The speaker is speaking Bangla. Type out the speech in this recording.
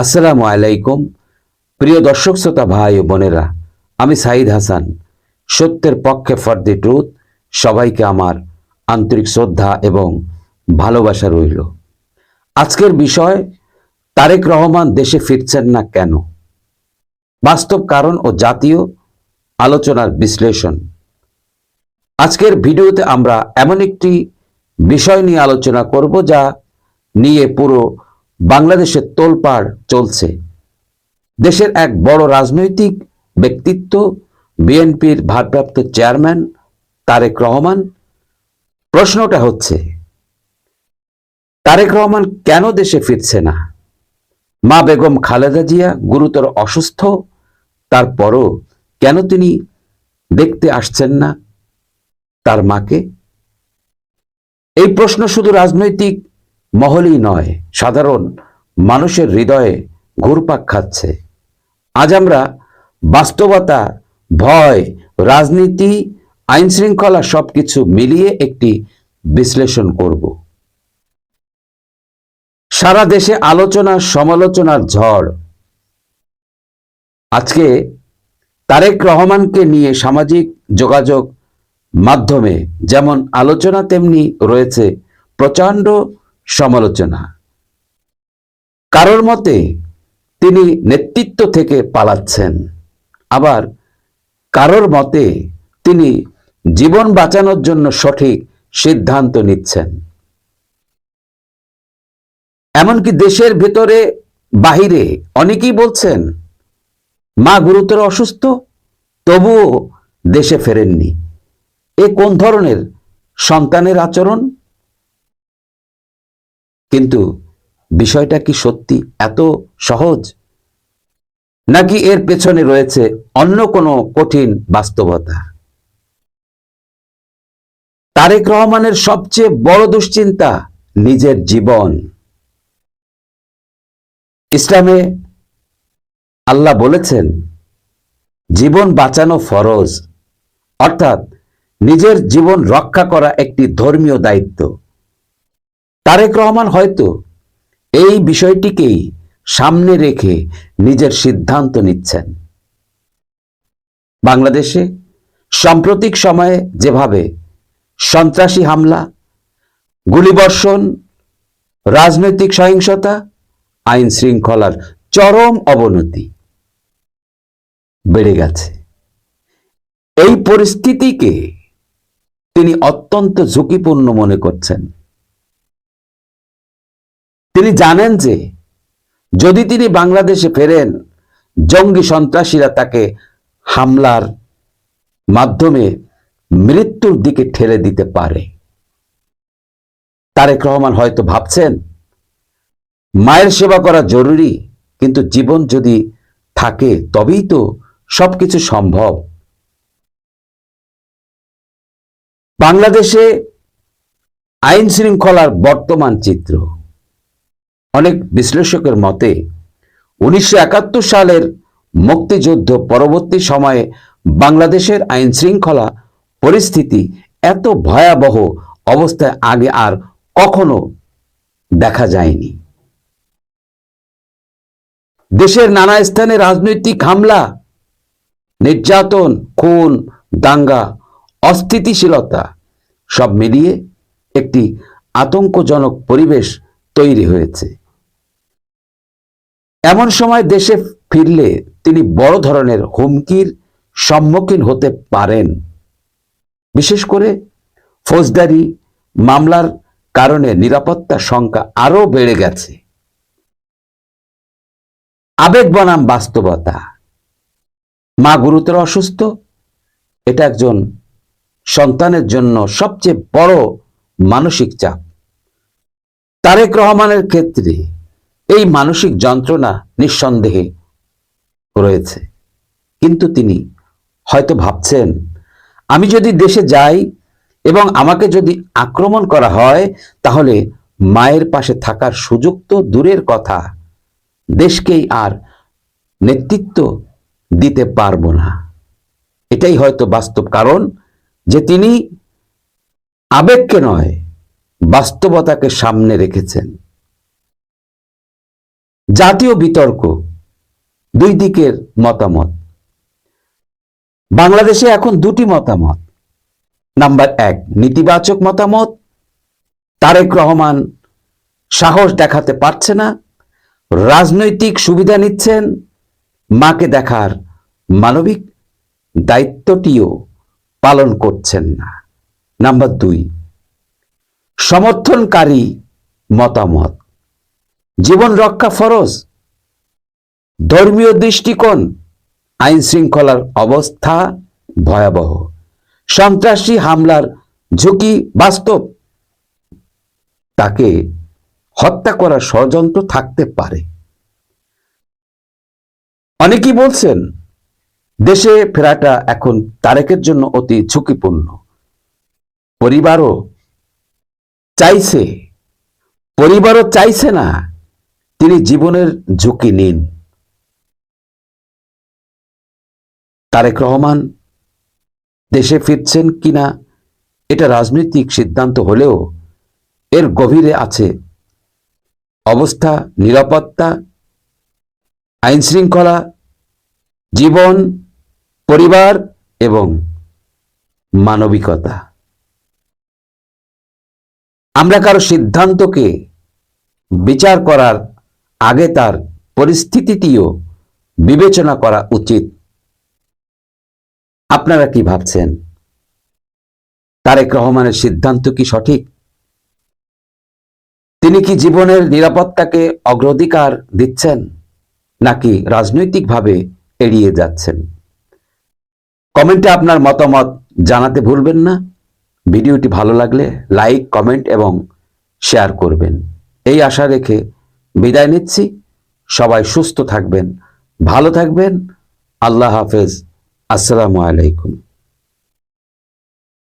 আসসালামু আলাইকুম। প্রিয় দর্শক, শ্রোতা, ভাই ও বোনেরা, আমি সাইদ হাসান। সত্যের পক্ষে ফর দি ট্রুথ সবাইকে আমার আন্তরিক শ্রদ্ধা এবং ভালোবাসা রইল। আজকের বিষয়, তারেক রহমান দেশে ফিরছেন না কেন? বাস্তব কারণ ও জাতীয় আলোচনার বিশ্লেষণ। আজকের ভিডিওতে আমরা এমন একটি বিষয় নিয়ে আলোচনা করব যা নিয়ে পুরো বাংলাদেশের তোলপাড় চলছে। দেশের এক বড় রাজনৈতিক ব্যক্তিত্ব, বিএনপির ভারপ্রাপ্ত চেয়ারম্যান তারেক রহমান। প্রশ্নটা হচ্ছে, তারেক রহমান কেন দেশে ফিরছে না? মা বেগম খালেদা জিয়া গুরুতর অসুস্থ, তারপরও কেন তিনি দেখতে আসছেন না তার মাকে? এই প্রশ্ন শুধু রাজনৈতিক মহলই নয়, সাধারণ মানুষের হৃদয়ে ঘুরপাক খাচ্ছে। আজ আমরা বাস্তবতা, ভয়, রাজনীতি আইন শৃঙ্খলা সবকিছু মিলিয়ে একটি বিশ্লেষণ করব। সারা দেশে আলোচনা, সমালোচনার ঝড়। আজকে তারেক রহমানকে নিয়ে সামাজিক যোগাযোগ মাধ্যমে যেমন আলোচনা, তেমনি রয়েছে প্রচণ্ড সমালোচনা। কারোর মতে তিনি নেতৃত্ব থেকে পালাচ্ছেন। আবার কারোর মতে তিনি জীবন বাঁচানোর জন্য সঠিক সিদ্ধান্ত নিচ্ছেন। এমনকি দেশের ভেতরে বাহিরে অনেকেই বলছেন, মা গুরুতর অসুস্থ, তবুও দেশে ফেরেননি। এ কোন ধরনের সন্তানের আচরণ? কিন্তু বিষয়টা কি সত্যি এত সহজ? নাকি এর পেছনে রয়েছে অন্য কোনো কঠিন বাস্তবতা? তারেক রহমানের সবচেয়ে বড় দুশ্চিন্তা নিজের জীবন। ইসলামে আল্লাহ বলেছেন, জীবন বাঁচানো ফরজ, অর্থাৎ নিজের জীবন রক্ষা করা একটি ধর্মীয় দায়িত্ব। তারেক রহমান হয়তো এই বিষয়টিকেই সামনে রেখে নিজের সিদ্ধান্ত নিচ্ছেন। বাংলাদেশে সাম্প্রতিক সময়ে যেভাবে সন্ত্রাসী হামলা, গুলিবর্ষণ, রাজনৈতিক সহিংসতা, আইন শৃঙ্খলার চরম অবনতি বেড়ে গেছে। এই পরিস্থিতিকে তিনি অত্যন্ত ঝুঁকিপূর্ণ মনে করছেন। তিনি জানেন যে যদি তিনি বাংলাদেশে ফেরেন, জঙ্গি সন্ত্রাসীরা তাকে হামলার মাধ্যমে মৃত্যুর দিকে ঠেলে দিতে পারে। তারেক রহমান হয়তো ভাবছেন, মায়ের সেবা করা জরুরি, কিন্তু জীবন যদি থাকে, তবেই তো সবকিছু সম্ভব। বাংলাদেশে আইন শৃঙ্খলার বর্তমান চিত্র। অনেক বিশ্লেষকের মতে, উনিশশো একাত্তর সালের মুক্তিযুদ্ধ পরবর্তী সময়ে বাংলাদেশের আইন শৃঙ্খলা পরিস্থিতি এত ভয়াবহ অবস্থায় আগে আর কখনো দেখা যায়নি। দেশের নানা স্থানে রাজনৈতিক হামলা, নির্যাতন, খুন, দাঙ্গা, অস্থিতিশীলতা সব মিলিয়ে একটি আতঙ্কজনক পরিবেশ তৈরি হয়েছে। এমন সময় দেশে ফিরলে তিনি বড় ধরনের হুমকির সম্মুখীন হতে পারেন। বিশেষ করে ফৌজদারি মামলার কারণে নিরাপত্তা সংখ্যা আরও বেড়ে গেছে। আবেগ বনাম বাস্তবতা। মা গুরুতর অসুস্থ, এটা একজন সন্তানের জন্য সবচেয়ে বড় মানসিক চাপ। তারেক রহমানের ক্ষেত্রে এই মানসিক যন্ত্রণা নিঃসন্দেহে রয়েছে। কিন্তু তিনি হয়তো ভাবছেন, আমি যদি দেশে যাই এবং আমাকে যদি আক্রমণ করা হয়, তাহলে মায়ের পাশে থাকার সুযোগ তো দূরের কথা। দেশকেই আর নেতৃত্ব দিতে পারব না। এটাই হয়তো বাস্তব কারণ যে তিনি আবেগকে নয়, বাস্তবতাকে সামনে রেখেছেন। জাতীয় বিতর্ক, দুই দিকের মতামত। বাংলাদেশে এখন দুটি মতামত। নাম্বার এক, নেতিবাচক মতামত। তারেক রহমান সাহস দেখাতে পারছে না। রাজনৈতিক সুবিধা নিচ্ছেন। মাকে দেখার মানবিক দায়িত্বটিও পালন করছেন না। নাম্বার দুই, সমর্থনকারী মতামত। জীবন রক্ষা ফরজ। ধর্মীয় দৃষ্টিকোণ, আইন শৃঙ্খলার অবস্থা ভয়াবহ। সন্ত্রাসী হামলার ঝুঁকি বাস্তব। তাকে হত্যা করার ষড়যন্ত্র থাকতে পারে। অনেকেই বলছেন, দেশে ফেরাটা এখন তারেকের জন্য অতি ঝুঁকিপূর্ণ। পরিবারও চাইছে পরিবারও চাইছে না তিনি জীবনের ঝুঁকি নিন। তারেক রহমান দেশে ফিরছেন কিনা, এটা রাজনৈতিক সিদ্ধান্ত হলেও এর গভীরে আছে অবস্থা, নিরাপত্তা আইন শৃঙ্খলা জীবন, পরিবার এবং মানবিকতা। আমরা কারও সিদ্ধান্তকে বিচার করার আগে তার পরিস্থিতিটিও বিবেচনা করা উচিত। আপনারা কি ভাবছেন? তারেক রহমানের সিদ্ধান্ত কি সঠিক? তিনি কি জীবনের নিরাপত্তাকে অগ্রাধিকার দিচ্ছেন, নাকি রাজনৈতিকভাবে এড়িয়ে যাচ্ছেন? কমেন্টে আপনার মতামত জানাতে ভুলবেন না। ভিডিওটি ভালো লাগলে লাইক, কমেন্ট এবং শেয়ার করবেন। এই আশা রেখে বিদায় নিচ্ছি। সবাই সুস্থ থাকবেন ভালো থাকবেন। আল্লাহ হাফেজ। আসসালামু আলাইকুম।